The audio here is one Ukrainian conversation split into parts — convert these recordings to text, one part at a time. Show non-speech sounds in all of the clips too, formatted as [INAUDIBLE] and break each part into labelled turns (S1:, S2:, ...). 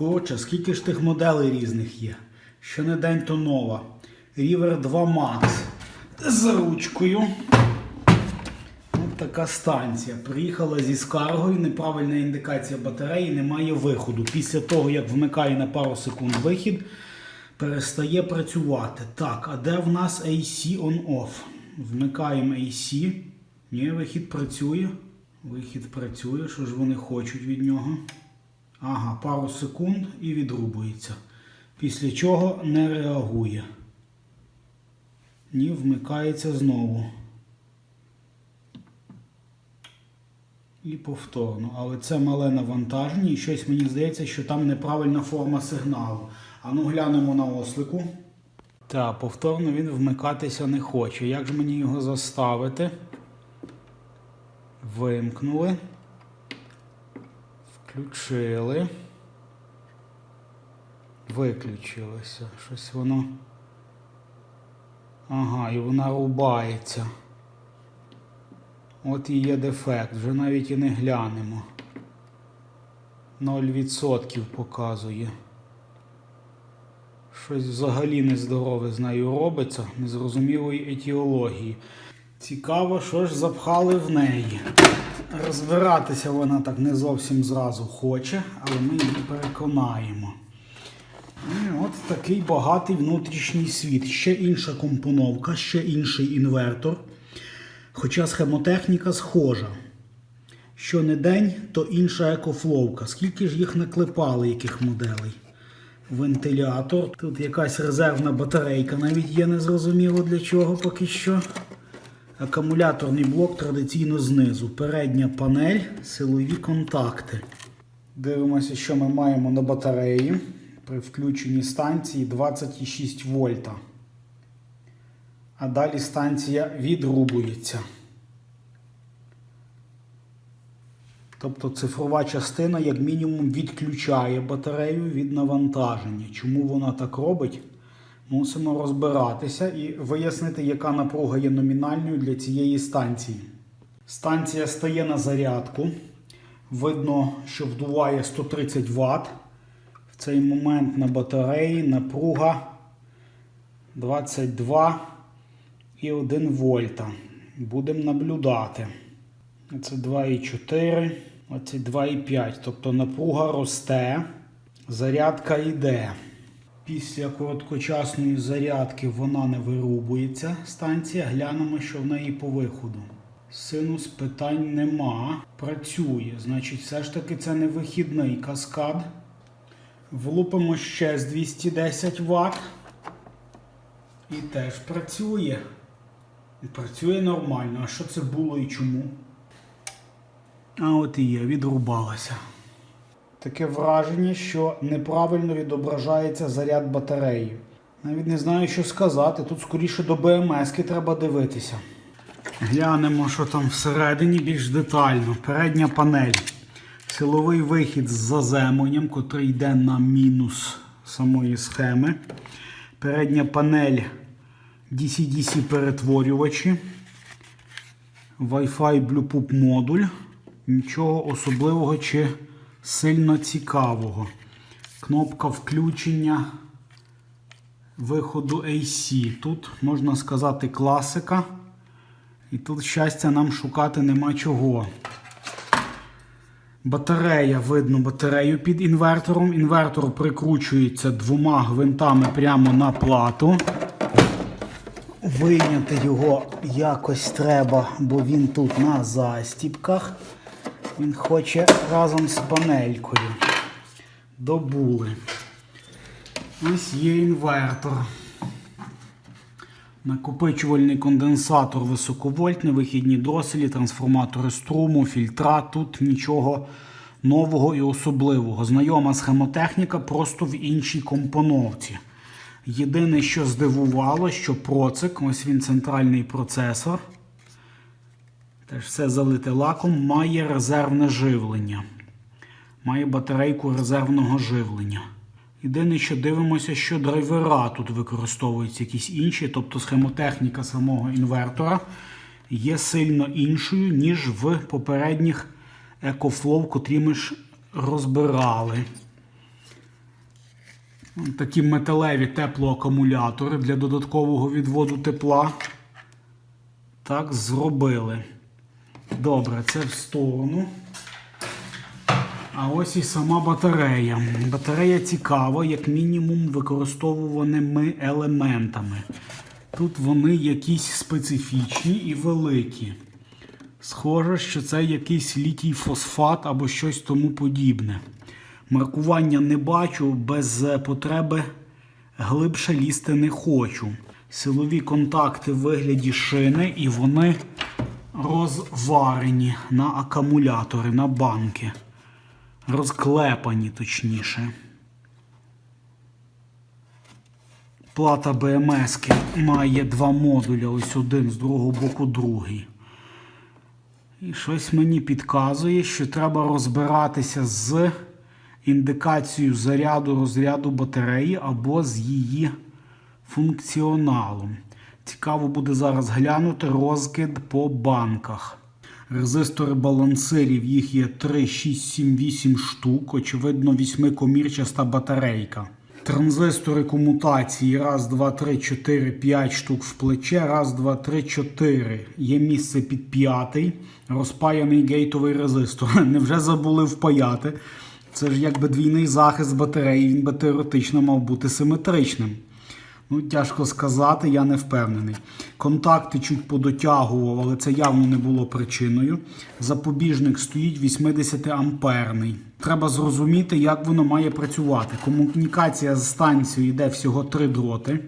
S1: Коротше, скільки ж тих моделей різних є? Що не день, то нова. River 2 Max з ручкою. Ось така станція. Приїхала зі скаргою, неправильна індикація батареї, немає виходу. Після того, як вмикає на пару секунд вихід, перестає працювати. Так, а де в нас AC on-off? Вмикаємо AC. Ні, вихід працює. Вихід працює. Що ж вони хочуть від нього? Ага, пару секунд і відрубується. Після чого не реагує. Ні, вмикається знову. І повторно. Але це мале навантаження, і щось мені здається, що там неправильна форма сигналу. А ну глянемо на ослику. Так, повторно він вмикатися не хоче. Як ж мені його заставити? Вимкнули. Включили. Виключилося. Щось воно. Ага, і вона рубається. От і є дефект, вже навіть і не глянемо. 0% показує. Щось взагалі нездорове з нею робиться, незрозумілої етіології. Цікаво, що ж запхали в неї. Розбиратися вона так не зовсім зразу хоче, але ми її переконаємо. І от такий багатий внутрішній світ. Ще інша компоновка, ще інший інвертор. Хоча схемотехніка схожа. Що не день, то інша екофловка. Скільки ж їх наклепали, яких моделей? Вентилятор. Тут якась резервна батарейка навіть є незрозуміло для чого поки що. Акумуляторний блок традиційно знизу. Передня панель, силові контакти. Дивимося, що ми маємо на батареї. При включенні станції 26 вольта. А далі станція відрубується. Тобто цифрова частина, як мінімум, відключає батарею від навантаження. Чому вона так робить? Мусимо розбиратися і вияснити, яка напруга є номінальною для цієї станції. Станція стає на зарядку. Видно, що вдуває 130 Вт. В цей момент на батареї напруга 22,1 вольта. Будемо наблюдати. Це 2,4, оце 2,5. Тобто напруга росте, зарядка йде. Після короткочасної зарядки вона не вирубується. Станція. Глянемо, що в неї по виходу. Синус питань нема. Працює. Значить, все ж таки це не вихідний каскад. Влупимо ще з 210 Вт. І теж працює. Працює нормально. А що це було і чому? А от і є, відрубалася. Таке враження, що неправильно відображається заряд батареї. Навіть не знаю, що сказати. Тут скоріше до БМС-ки треба дивитися. Глянемо, що там всередині більш детально. Передня панель. Силовий вихід з заземленням, котрий йде на мінус самої схеми. Передня панель DC-DC перетворювачі. Wi-Fi Bluetooth модуль. Нічого особливого чи сильно цікавого. Кнопка включення виходу AC. Тут, можна сказати, класика. І тут щастя нам шукати нема чого. Батарея, видно батарею під інвертором. Інвертор прикручується двома гвинтами прямо на плату. Вийняти його якось треба, бо він тут на застіпках. Він хоче разом з панелькою. Добули. Ось є інвертор. Накопичувальний конденсатор високовольтний, вихідні дроселі, трансформатори струму, фільтра. Тут нічого нового і особливого. Знайома схемотехніка просто в іншій компоновці. Єдине, що здивувало, що процик, ось він центральний процесор. Теж все залите лаком, має резервне живлення. Має батарейку резервного живлення. Єдине, що дивимося, що драйвера тут використовуються якісь інші, тобто схемотехніка самого інвертора є сильно іншою, ніж в попередніх EcoFlow, котрі ми ж розбирали. Такі металеві теплоакумулятори для додаткового відводу тепла. Так, зробили. Добре, це в сторону. А ось і сама батарея. Батарея цікава, як мінімум, використовуваними елементами. Тут вони якісь специфічні і великі. Схоже, що це якийсь літій фосфат або щось тому подібне. Маркування не бачу, без потреби глибше лізти не хочу. Силові контакти в вигляді шини, і вони розварені на акумулятори, на банки. Розклепані, точніше. Плата БМС має два модуля, ось один, з другого боку другий. І щось мені підказує, що треба розбиратися з індикацією заряду розряду батареї або з її функціоналом. Цікаво буде зараз глянути розкид по банках. Резистори балансирів їх є 3, 6, 7, 8 штук. Очевидно, 8-комірчаста батарейка. Транзистори комутації 1, 2, 3, 4, 5 штук в плече. 1, 2, 3, 4. Є місце під п'ятий. Розпаяний гейтовий резистор. [LAUGHS] Невже забули впаяти? Це ж якби двійний захист батареї, він би теоретично мав бути симетричним. Ну, тяжко сказати, я не впевнений. Контакти чуть подотягував, але це явно не було причиною. Запобіжник стоїть 80 амперний. Треба зрозуміти, як воно має працювати. Комунікація з станцією йде всього три дроти.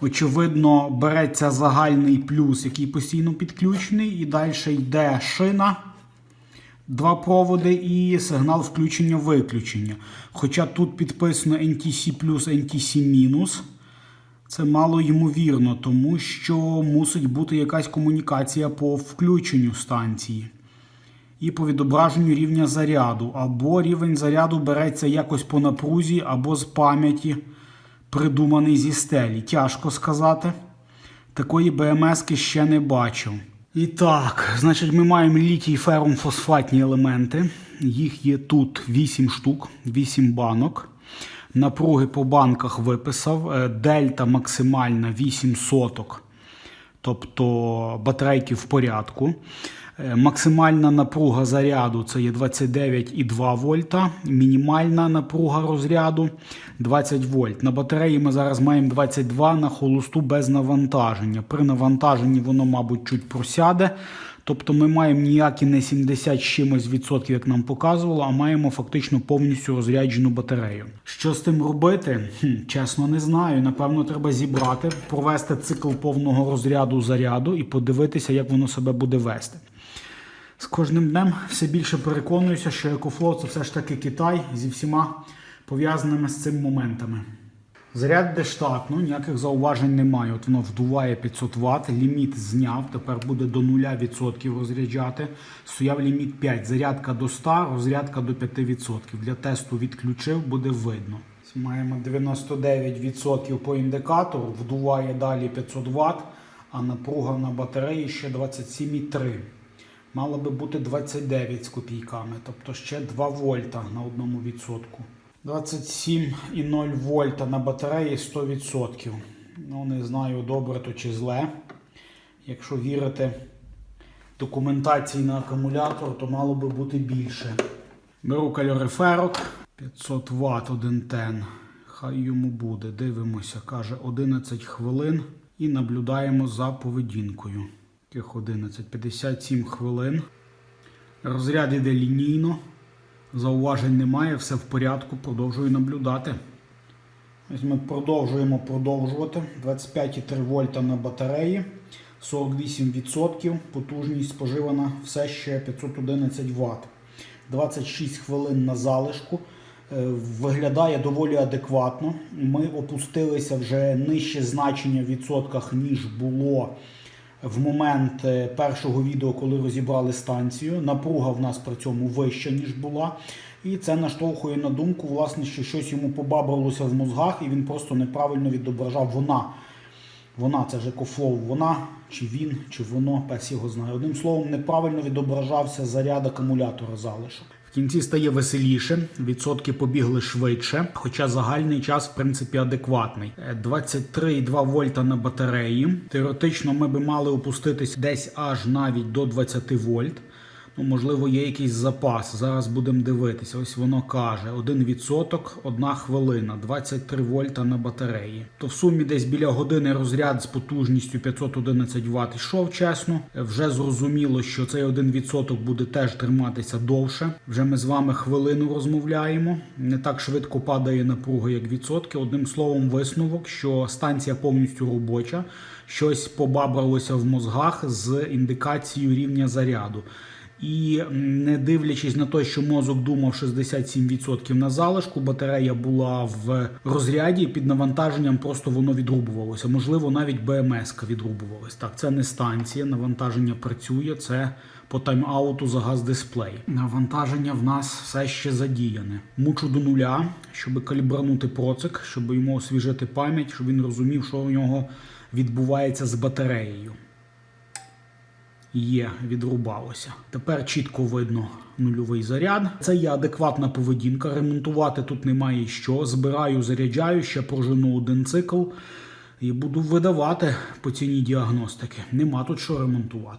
S1: Очевидно, береться загальний плюс, який постійно підключений, і далі йде шина. Два проводи і сигнал включення-виключення. Хоча тут підписано NTC плюс NTC мінус. Це мало ймовірно, тому що мусить бути якась комунікація по включенню станції і по відображенню рівня заряду. Або рівень заряду береться якось по напрузі, або з пам'яті, придуманий зі стелі. Тяжко сказати. Такої БМС ще не бачив. І так, значить, ми маємо літій ферум фосфатні елементи. Їх є тут 8 штук, 8 банок. Напруги по банках виписав. Е, Дельта максимальна 8 соток. Тобто батарейки в порядку. Е, Максимальна напруга заряду це є 29,2 вольта. Мінімальна напруга розряду 20 вольт. На батареї ми зараз маємо 22 на холосту без навантаження. При навантаженні воно, мабуть, чуть просяде. Тобто ми маємо ніякі не 70 з чимось відсотків, як нам показувало, а маємо фактично повністю розряджену батарею. Що з тим робити? Хм, чесно, не знаю. Напевно, треба зібрати, провести цикл повного розряду заряду і подивитися, як воно себе буде вести. З кожним днем все більше переконуюся, що EcoFlow це все ж таки Китай зі всіма пов'язаними з цим моментами. Заряд де штатно, ніяких зауважень немає. От воно вдуває 500 Вт, ліміт зняв, тепер буде до 0% розряджати. Стояв ліміт 5, зарядка до 100, розрядка до 5%. Для тесту відключив, буде видно. Маємо 99% по індикатору, вдуває далі 500 Вт, а напруга на батареї ще 27,3. Мало би бути 29 з копійками, тобто ще 2 вольта на одному відсотку. 27,0 вольта на батареї 100%. Ну, не знаю, добре то чи зле. Якщо вірити документації на акумулятор, то мало би бути більше. Беру кальориферок 500 Вт один тен. Хай йому буде. Дивимося, каже 11 хвилин і наблюдаємо за поведінкою. Яких 11? 57 хвилин. Розряд іде лінійно. Зауважень немає, все в порядку, продовжую наблюдати. Ось Ми продовжуємо продовжувати. 25,3 вольта на батареї, 48%, потужність споживана все ще 511 Вт. 26 хвилин на залишку. Е, Виглядає доволі адекватно. Ми опустилися вже нижче значення в відсотках, ніж було в момент е, першого відео, коли розібрали станцію. Напруга в нас при цьому вища, ніж була. І це наштовхує на думку, власне, що щось йому побабралося в мозгах, і він просто неправильно відображав вона. Вона, це ж екофлоу, вона, чи він, чи воно, пес його знає. Одним словом, неправильно відображався заряд акумулятора залишок. Кінці стає веселіше, відсотки побігли швидше, хоча загальний час, в принципі, адекватний. Е, 23,2 вольта на батареї. Теоретично ми би мали опуститись десь аж навіть до 20 вольт. Ну, можливо, є якийсь запас. Зараз будемо дивитися. Ось воно каже: 1%, 1 хвилина, 23 вольта на батареї. То в сумі десь біля години розряд з потужністю 511 Вт йшов чесно. Вже зрозуміло, що цей 1% буде теж триматися довше. Вже ми з вами хвилину розмовляємо. Не так швидко падає напруга, як відсотки. Одним словом, висновок, що станція повністю робоча. Щось побабралося в мозгах з індикацією рівня заряду. І не дивлячись на те, що мозок думав 67% на залишку, батарея була в розряді під навантаженням, просто воно відрубувалося. Можливо, навіть БМС відрубувалась. Так, це не станція, навантаження працює. Це по тайм-ауту за газ-дисплей. Навантаження в нас все ще задіяне. Мучу до нуля, щоб калібранути процик, щоб йому освіжити пам'ять, щоб він розумів, що у нього відбувається з батареєю. Є, відрубалося. Тепер чітко видно нульовий заряд. Це є адекватна поведінка. Ремонтувати тут немає що. Збираю, заряджаю, ще прожену один цикл і буду видавати по ціні діагностики. Нема тут що ремонтувати.